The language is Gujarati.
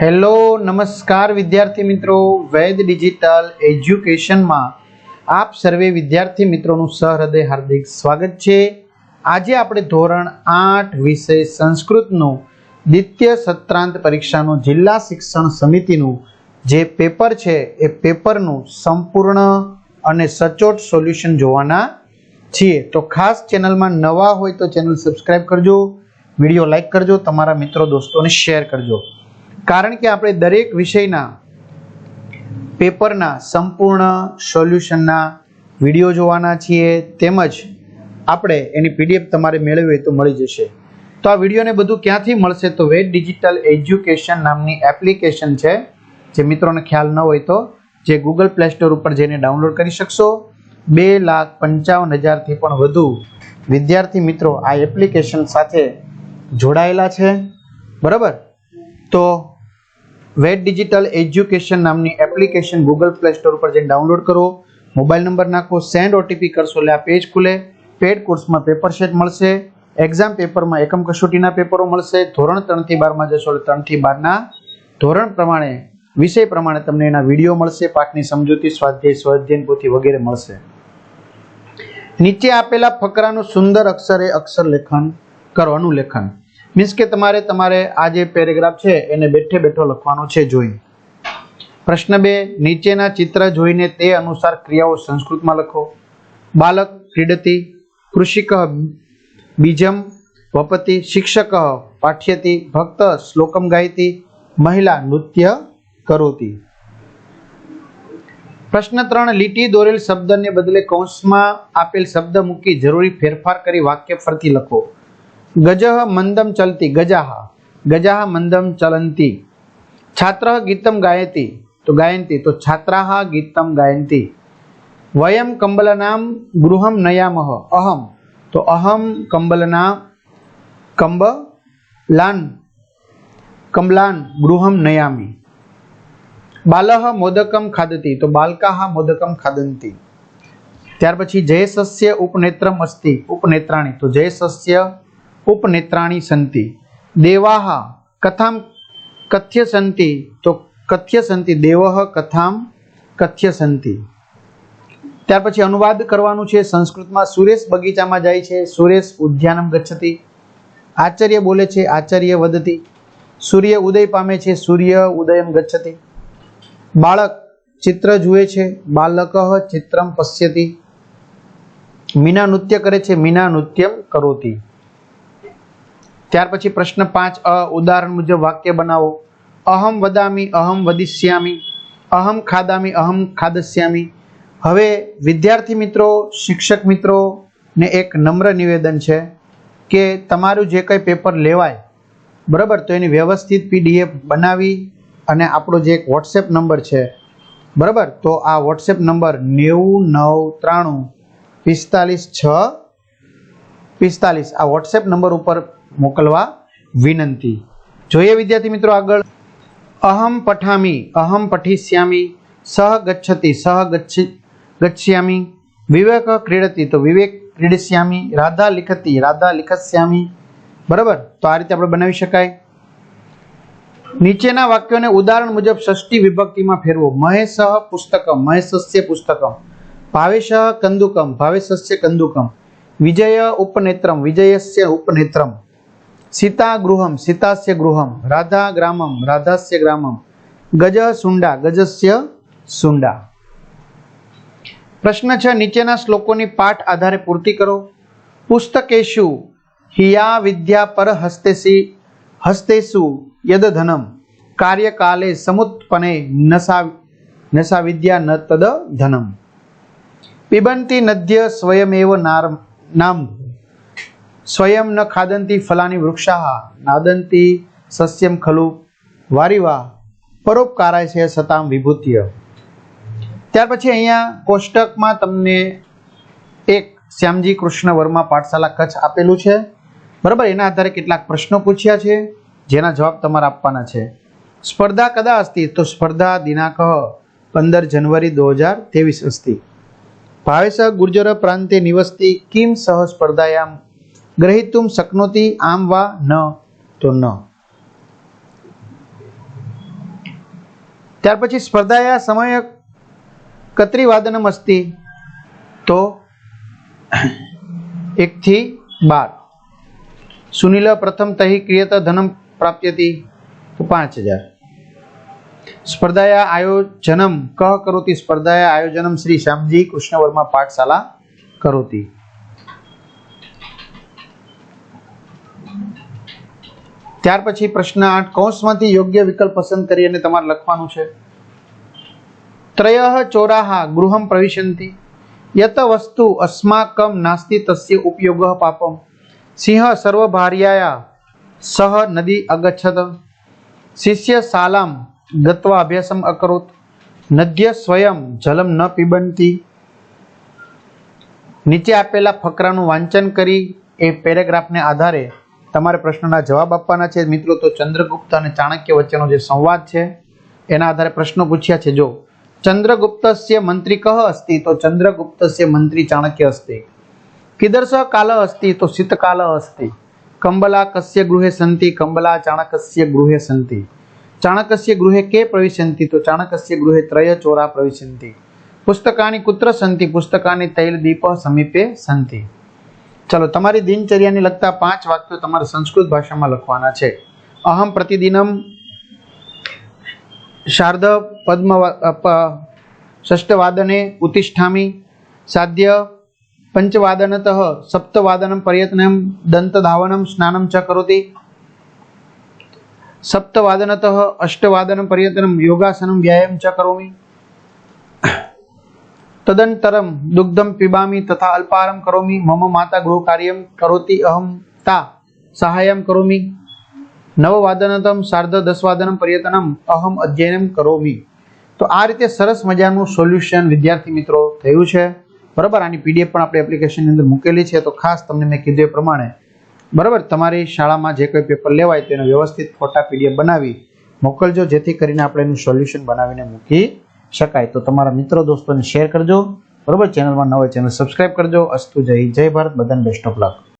હેલો, નમસ્કાર વિદ્યાર્થી મિત્રો. વૈદ ડિજિટલ એજ્યુકેશનમાં આપ સર્વે વિદ્યાર્થી મિત્રોનું સહૃદય, હાર્દિક સ્વાગત છે. આજે આપણે ધોરણ આઠ વિષય સંસ્કૃતનું દ્વિતીય સત્રાંત પરીક્ષાનું જિલ્લા શિક્ષણ સમિતિનું જે પેપર છે, એ પેપરનું સંપૂર્ણ અને સચોટ સોલ્યુશન જોવાના છીએ. તો ખાસ ચેનલમાં નવા હોય તો ચેનલ સબસ્ક્રાઇબ કરજો, વીડિયો લાઈક કરજો, તમારા મિત્રો, દોસ્તોને શેર કરજો. કારણ કે આપણે દરેક વિષયના પેપરના સંપૂર્ણ સોલ્યુશનના વીડિયો જોવાના છીએ, તેમજ આપણે એની પીડીએફ તમારે મેળવવી હોય તો મળી જશે. તો આ વિડીયોને બધું ક્યાંથી મળશે તો વેદ ડિજિટલ એજ્યુકેશન નામની એપ્લિકેશન છે. જે મિત્રોને ખ્યાલ ન હોય તો જે ગૂગલ પ્લે સ્ટોર ઉપર જઈને ડાઉનલોડ કરી શકશો. બે લાખ પંચાવન હજારથી પણ વધુ વિદ્યાર્થી મિત્રો આ એપ્લિકેશન સાથે જોડાયેલા છે. બરાબર? તો વેટ ડિજિટલ એજ્યુકેશન નામની એપ્લિકેશન ગૂગલ પ્લે સ્ટોર ઉપર જઈને ડાઉનલોડ કરો. મોબાઈલ નંબર નાખો સેન્ડ ઓટીપી કરશો એટલે આ પેજ ખુલે. પેડ કોર્સમાં પેપર શેટ મળશે. એક્ઝામ પેપરમાં એકમ કસોટીના પેપરો મળશે. ધોરણ ત્રણથી બારમાં જશો એટલે ત્રણથી બારના. ધોરણ પ્રમાણે, વિષય પ્રમાણે તમને એના વીડિયો મળશે, પાઠની સમજૂતી, સ્વાધ્યાય સ્વાધ્યાયન પોથી વગેરે મળશે. નીચે આપેલા ફકરાનું સુંદર અક્ષરે અક્ષર લેખન કરવાનું અનુલેખન મીન્સ કે તમારે તમારે આ જે પેરેગ્રાફ છે, એને બેઠે બેઠો લખવાનો છે જોઈ. પ્રશ્ન બે, નીચેના ચિત્ર જોઈને તે અનુસાર ક્રિયાઓ સંસ્કૃતમાં લખો. બાલક, ક્રીડતી, કૃષિક, બીજમ, વપતિ, શિક્ષક, પાઠ્યતી, ભક્ત, શ્લોકમ ગાયતી, મહિલા, નૃત્ય કરોતી. પ્રશ્ન ત્રણ, લીટી દોરેલ શબ્દને બદલે કૌંસમાં આપેલ શબ્દ મૂકી જરૂરી ફેરફાર કરી વાક્ય ફરતી લખો. ગજઃ મંદમ ચલતી, ગજાહ. ગજાહ મંદમ ચલંતી. છાત્ર ગીતમ ગાયતી. તો ગાયંતી, તો છાત્રાહ ગીતમ ગાયંતી. વયમ કંબલનામ ગૃહમ નયામહ અહમ. તો અહમ કંબલના કંબ લાન કંબલાન ગૃહમ નયામી. બાલહ મોદકમ ખાદતી, તો બાલકાહ મોદકમ ખાદંતી. ત્યાર પછી જય સસ્ય ઉપનેત્રમ અસ્તિ ઉપનેત્રાણી. તો જય સસ્ય ઉપનેત્રાણી સંતિ. દેવાહ કથામ કથ્ય સંતિ. તો કથ્ય સંતિ દેવઃ કથામ કથ્ય સંતિ. ત્યાર પછી અનુવાદ કરવાનું છે સંસ્કૃતમાં. સુરેશ બગીચામાં જાય છે. સુરેશ ઉદ્યાનમ ગચ્છતી. આચાર્ય બોલે છે, આચાર્ય વધતી સૂર્ય ઉદય પામે છે, સૂર્ય ઉદયમ ગચ્છતી. બાળક ચિત્ર જુએ છે, બાલક ચિત્રમ પશ્યતિ. મીના નૃત્ય કરે છે, મીના નૃત્યમ કરોતી. ત્યાર પછી પ્રશ્ન પાંચ, અ, ઉદાહરણ મુજબ વાક્ય બનાવો. અહમ વદામી, અહમ વદિષ્યામી, અહમ ખાદામી, અહમ ખાદસ્યામી. હવે વિદ્યાર્થી મિત્રો, શિક્ષક મિત્રોને એક નમ્ર નિવેદન છે કે તમારું જે કંઈ પેપર લેવાય, બરાબર, તો એની વ્યવસ્થિત પીડીએફ બનાવી અને આપણો જે એક વોટ્સએપ નંબર છે, બરાબર, તો આ વોટ્સએપ નંબર નેવું, નવ, ત્રાણું, પિસ્તાલીસ, છ, પિસ્તાલીસ, આ વોટ્સએપ નંબર ઉપર મોકલવા વિનંતી. જોઈએ વિદ્યાર્થી મિત્રો આગળ. અહમ પઠામી, અહમ પઠિષ્યામી, સહ ગચ્છતિ, સહ ગચ્છ્યામી, વિવેક ક્રીડતી, તો વિવેક ક્રીડિષ્યામી રાધા લિખતી, રાધા લિખસ્યામી બરાબર? તો આ રીતે આપણે બનાવી શકાય. નીચેના વાક્યોને ઉદાહરણ મુજબ ષષ્ઠી વિભક્તિમાં ફેરવો. મહેશ પુસ્તકમ, મહેશસ્ય પુસ્તકમ. ભાવેશ કંદુકમ, ભાવેશસ્ય કંદુકમ. વિજય ઉપનેત્રમ, વિજયસ્ય ઉપનેત્રમ. સીતા ગૃહમ સીતાસ્ય ગૃહમ રાધા ગ્રામમ રાધાસ્ય ગ્રામમ ગજ સુંડા ગજસ્ય સુંડા. પ્રશ્ન છે, નીચેના શ્લોકોની પાઠ આધારે પૂર્તિ કરો. પુસ્તકેશુ હિયા વિદ્યા પર હસ્તેસી હસ્તેસુ યદ ધનમ કાર્યકાલે સમુત્પને નસા નસા વિદ્યા ન તદ ધનમ પિબંતી નદ્ય સ્વયમેવ નામ સ્વયં ન ખાદંતી ફલાની વૃક્ષા નાદંતી સસ્યમ ખલુ. વારીવા પરોપકારાય છે સતામ વિભૂત્ય. ત્યાર પછી અહીંયા કોષ્ટકમાં તમને એક શ્યામજી કૃષ્ણ વર્મા પાઠશાલા કચ્છ આપેલું છે. બરાબર, એના આધારે કેટલાક પ્રશ્નો પૂછ્યા છે, જેના જવાબ તમારે આપવાના છે. સ્પર્ધા કદા અસ્તિ? તો સ્પર્ધા દિનાંક પંદર જનવરી દો હજાર ત્રેવીસ અસ્તિ. ભાવેશ ગુર્જર પ્રાંતે નિવસતી, કિમ સહ સ્પર્ધાયામ ગ્રહિતુમ શક્નોતિ આમ વા ન. તો ન. ત્યાર પછી સ્પર્ધાયા સમય કત્રીવાદનમ અસ્તિ. તો એકથી બાર. સુનિલ પ્રથમ તહી ક્રિયત ધનમ પ્રાપ્યતિ. તો પાંચ હજાર. સ્પર્ધાયા આયોજનમ. કહ કરોતી સ્પર્ધાયા આયોજનમ શ્રી શ્યામજી કૃષ્ણ વર્મા પાઠશાલા કરોતી. ત્યાર પછી પ્રશ્ન આઠ, કૌંસમાંથી યોગ્ય વિકલ્પ પસંદ કરી અને તમારે લખવાનું છે. ત્રય ચોરાહા ગૃહમ પ્રવિશંતિ, યત વસ્તુ અસ્માકમ નાસ્તિ તસ્ય ઉપયોગ પાપમ, સિંહ સર્વભાર્યાયા સહ નદી અગચ્છત, શિષ્ય શાલામ ગત્વા અભ્યાસમ અકરોત, નદ્ય સ્વયં જલમ ન પીબંતી. નીચે આપેલા ફકરાનું વાંચન કરી એ પેરેગ્રાફને આધારે તમારે પ્રશ્નના જવાબ આપવાના છે. મિત્રો, તો ચંદ્રગુપ્ત અને ચાણક્ય વચ્ચેનો જે સંવાદ છે, એના આધારે પ્રશ્નો પૂછ્યા છે. જો, ચંદ્રગુપ્તસ્ય મંત્રી કહ અસ્તિ? તો ચંદ્રગુપ્તસ્ય મંત્રી ચાણક્ય અસ્તિ. કિદર્શ કાલ અસ્તિ? તો શીતકાલ અસ્તિ. કંબલા કસ્ય ગૃહે સંતિ? કંબલા ચાણકસ્ય ગૃહે સંતિ. ચાણકસ્ય ગૃહે કે પ્રવિશંતિ? તો ચાણકસ્ય ગૃહે ત્રય ચોરા પ્રવિશંતિ. પુસ્તકાની કુત્ર સંતિ? પુસ્તકાની તૈલ દીપ સમીપે સંતિ. ચલો, તમારી દિનચર્યાને લગતા પાંચ વાક્યો તમારે સંસ્કૃત ભાષામાં લખવાના છે. અહમ પ્રતિદિનમ શારદ પદ્મ ષષ્ટવાદને ઉતિષ્ઠામી, સાધ્ય પંચવાદનત સપ્તવાદનમ પ્રયત્નમ, દંતધાવનમ સ્નાનમ ચ કરોતી, સપ્તવાદનત અષ્ટવાદનમ પ્રયત્નમ, યોગાસનમ, વ્યાયામ ચ કરોમી તદંતરમ દુગ્ધમ પિબામી તથા અલ્પાહારમ કરોમી, મમ માતા ગૃહ કાર્યમ કરોતી અહમ તા, સહાયમ કરોમી, નવવાદનતમ સાર્ધ દસવાદનમ પર્યતનમ અહમ અધ્યયનમ કરોમી. તો આ રીતે સરસ મજાનું સોલ્યુશન વિદ્યાર્થી મિત્રો થયું છે. બરાબર? આની પીડીએફ પણ આપણે એપ્લિકેશનની અંદર મૂકેલી છે. તો ખાસ તમને મેં કીધું એ પ્રમાણે. બરાબર? તમારી શાળામાં જે કોઈ પેપર લેવાય તેનો વ્યવસ્થિત ફોટા પીડીએફ બનાવી મોકલજો, જેથી કરીને આપણે એનું સોલ્યુશન બનાવીને મૂકી શકાય તો તમારા મિત્રો દોસ્તોને શેર કરજો. બરોબર? ચેનલમાં ન હોય ચેનલ સબસ્ક્રાઇબ કરજો. અસ્તુ જય જય ભારત. બધાને બેસ્ટ ઓફ લક